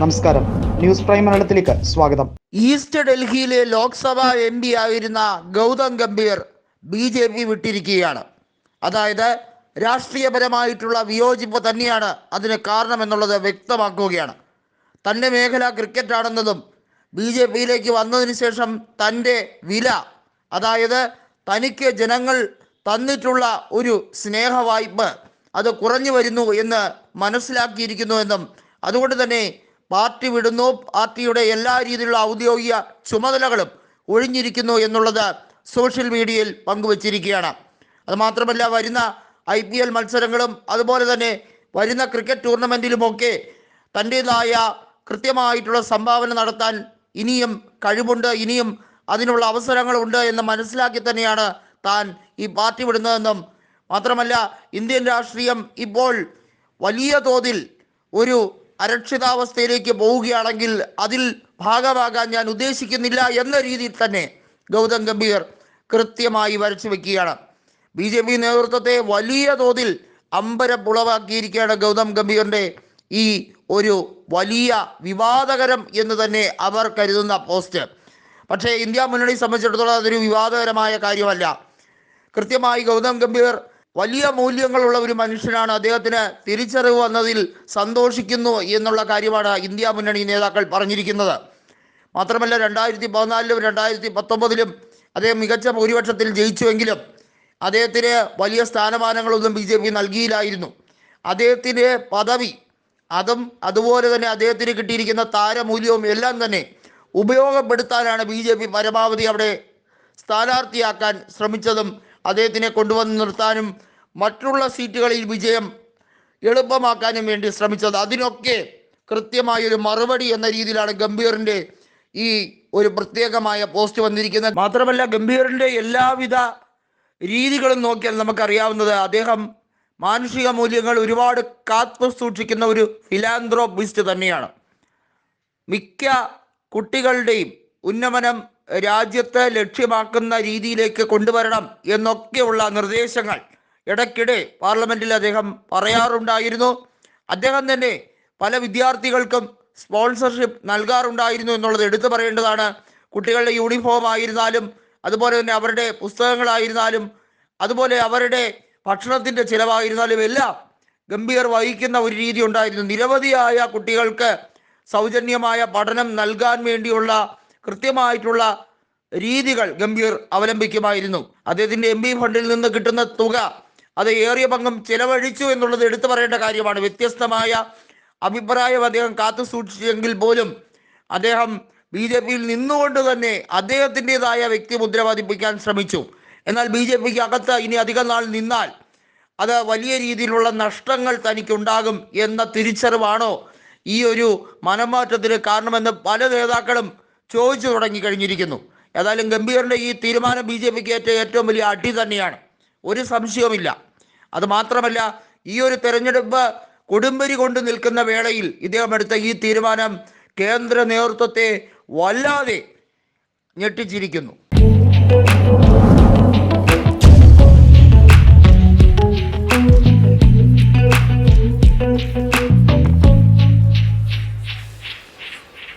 നമസ്കാരം. News prime മലയാളത്തിലേക്ക് സ്വാഗതം. ഈസ്റ്റ് ഡൽഹിയിലെ ലോക്സഭാ എം പി ആയിരുന്ന Gautam Gambhir B J P വിട്ടിരിക്കുകയാണ്. അതായത് രാഷ്ട്രീയപരമായിട്ടുള്ള വിയോജിപ്പ് തന്നെയാണ് അതിന് കാരണമെന്നുള്ളത് വ്യക്തമാക്കുകയാണ്. തന്റെ മേഖല ക്രിക്കറ്റാണെന്നതും ബി ജെ പിയിലേക്ക് വന്നതിന് ശേഷം തന്റെ വില അതായത് തനിക്ക് ജനങ്ങൾ തന്നിട്ടുള്ള ഒരു സ്നേഹവായ്പ അത് കുറഞ്ഞു വരുന്നു എന്ന് മനസ്സിലാക്കിയിരിക്കുന്നു എന്നും അതുകൊണ്ട് തന്നെ പാർട്ടി വിടുന്നു. പാർട്ടിയുടെ എല്ലാ രീതിയിലുള്ള ഔദ്യോഗിക ചുമതലകളും ഒഴിഞ്ഞിരിക്കുന്നു എന്നുള്ളത് സോഷ്യൽ മീഡിയയിൽ പങ്കുവച്ചിരിക്കുകയാണ്. അതുമാത്രമല്ല വരുന്ന ഐ പി എൽ മത്സരങ്ങളും അതുപോലെ തന്നെ വരുന്ന ക്രിക്കറ്റ് ടൂർണമെന്റിലുമൊക്കെ തന്റേതായ കൃത്യമായിട്ടുള്ള സംഭാവന നടത്താൻ ഇനിയും കഴിവുണ്ട് ഇനിയും അതിനുള്ള അവസരങ്ങളുണ്ട് എന്ന് മനസ്സിലാക്കി തന്നെയാണ് താൻ ഈ പാർട്ടി വിടുന്നതെന്നും. മാത്രമല്ല ഇന്ത്യൻ രാഷ്ട്രീയം ഇപ്പോൾ വലിയ തോതിൽ ഒരു അരക്ഷിതാവസ്ഥയിലേക്ക് പോവുകയാണെങ്കിൽ അതിൽ ഭാഗമാകാൻ ഞാൻ ഉദ്ദേശിക്കുന്നില്ല എന്ന രീതിയിൽ തന്നെ ഗൗതം ഗംഭീർ കൃത്യമായി വരച്ചു വെക്കുകയാണ്. ബി ജെ പി നേതൃത്വത്തെ വലിയ തോതിൽ അമ്പരപ്പുളവാക്കിയിരിക്കുകയാണ് ഗൗതം ഗംഭീറിന്റെ ഈ ഒരു വലിയ വിവാദകരം എന്ന് തന്നെ അവർ കരുതുന്ന പോസ്റ്റ്. പക്ഷേ ഇന്ത്യ മുന്നണി സംബന്ധിച്ചിടത്തോളം അതൊരു വിവാദകരമായ കാര്യമല്ല. കൃത്യമായി ഗൗതം ഗംഭീർ വലിയ മൂല്യങ്ങളുള്ള ഒരു മനുഷ്യനാണ്. അദ്ദേഹത്തിന് തിരിച്ചറിവ് വന്നതിൽ സന്തോഷിക്കുന്നു എന്നുള്ള കാര്യമാണ് ഇന്ത്യ മുന്നണി നേതാക്കൾ പറഞ്ഞിരിക്കുന്നത്. മാത്രമല്ല രണ്ടായിരത്തി പതിനാലിലും രണ്ടായിരത്തി പത്തൊമ്പതിലും അദ്ദേഹം മികച്ച ഭൂരിപക്ഷത്തിൽ ജയിച്ചുവെങ്കിലും അദ്ദേഹത്തിന് വലിയ സ്ഥാനമാനങ്ങളൊന്നും ബി ജെ പി നൽകിയില്ലായിരുന്നു. അദ്ദേഹത്തിന്റെ പദവി അതും അതുപോലെ തന്നെ അദ്ദേഹത്തിന് കിട്ടിയിരിക്കുന്ന താരമൂല്യവും എല്ലാം തന്നെ ഉപയോഗപ്പെടുത്താനാണ് ബി ജെ പി പരമാവധി അവിടെ സ്ഥാനാർത്ഥിയാക്കാൻ ശ്രമിച്ചതും അദ്ദേഹത്തിനെ കൊണ്ടുവന്ന് നിർത്താനും മറ്റുള്ള സീറ്റുകളിൽ വിജയം എളുപ്പമാക്കാനും വേണ്ടി ശ്രമിച്ചത്. അതിനൊക്കെ കൃത്യമായൊരു മറുപടി എന്ന രീതിയിലാണ് ഗംഭീറിന്റെ ഈ ഒരു പ്രത്യേകമായ പോസ്റ്റ് വന്നിരിക്കുന്നത്. മാത്രമല്ല ഗംഭീറിന്റെ എല്ലാവിധ രീതികളും നോക്കിയാൽ നമുക്കറിയാവുന്നത് അദ്ദേഹം മാനുഷിക മൂല്യങ്ങൾ ഒരുപാട് കാത്തു സൂക്ഷിക്കുന്ന ഒരു ഫിലാന്ത്രോപിസ്റ്റ് തന്നെയാണ്. മിക്ക കുട്ടികളുടെയും ഉന്നമനം രാജ്യത്തെ ലക്ഷ്യമാക്കുന്ന രീതിയിലേക്ക് കൊണ്ടുവരണം എന്നൊക്കെയുള്ള നിർദ്ദേശങ്ങൾ ഇടയ്ക്കിടെ പാർലമെന്റിൽ അദ്ദേഹം പറയാറുണ്ടായിരുന്നു. അദ്ദേഹം തന്നെ പല വിദ്യാർത്ഥികൾക്കും സ്പോൺസർഷിപ്പ് നൽകാറുണ്ടായിരുന്നു എന്നുള്ളത് എടുത്തു പറയേണ്ടതാണ്. കുട്ടികളുടെ യൂണിഫോം ആയിരുന്നാലും അതുപോലെ തന്നെ അവരുടെ പുസ്തകങ്ങളായിരുന്നാലും അതുപോലെ അവരുടെ ഭക്ഷണത്തിന്റെ ചിലവായിരുന്നാലും എല്ലാം ഗംഭീർ വഹിക്കുന്ന ഒരു രീതി ഉണ്ടായിരുന്നു. നിരവധിയായ കുട്ടികൾക്ക് സൗജന്യമായ പഠനം നൽകാൻ വേണ്ടിയുള്ള കൃത്യമായിട്ടുള്ള രീതികൾ ഗംഭീർ അവലംബിക്കുമായിരുന്നു. അദ്ദേഹത്തിന്റെ എം ഫണ്ടിൽ നിന്ന് കിട്ടുന്ന തുക അത് ഏറിയ പങ്കും ചിലവഴിച്ചു എന്നുള്ളത് എടുത്തു പറയേണ്ട കാര്യമാണ്. വ്യത്യസ്തമായ അഭിപ്രായം അദ്ദേഹം കാത്തു സൂക്ഷിച്ചെങ്കിൽ പോലും അദ്ദേഹം ബി ജെ പിയിൽ നിന്നുകൊണ്ട് തന്നെ അദ്ദേഹത്തിന്റെതായ വ്യക്തിമുദ്ര പതിപ്പിക്കാൻ ശ്രമിച്ചു. എന്നാൽ ബി ജെ പിക്ക് അകത്ത് ഇനി അധികം നാൾ നിന്നാൽ അത് വലിയ രീതിയിലുള്ള നഷ്ടങ്ങൾ തനിക്കുണ്ടാകും എന്ന തിരിച്ചറിവാണോ ഈ ഒരു മനംമാറ്റത്തിന് കാരണമെന്ന് പല നേതാക്കളും ചോദിച്ചു തുടങ്ങി കഴിഞ്ഞിരിക്കുന്നു. ഏതായാലും ഗംഭീറിന്റെ ഈ തീരുമാനം ബി ജെ പിക്ക് ഏറ്റ ഏറ്റവും വലിയ അടി തന്നെയാണ്. ഒരു സംശയവുമില്ല. അത് മാത്രമല്ല ഈ ഒരു തെരഞ്ഞെടുപ്പ് കൊടുമ്പരി കൊണ്ട് നിൽക്കുന്ന വേളയിൽ ഇദ്ദേഹം എടുത്ത ഈ തീരുമാനം കേന്ദ്ര നേതൃത്വത്തെ വല്ലാതെ ഞെട്ടിച്ചിരിക്കുന്നു.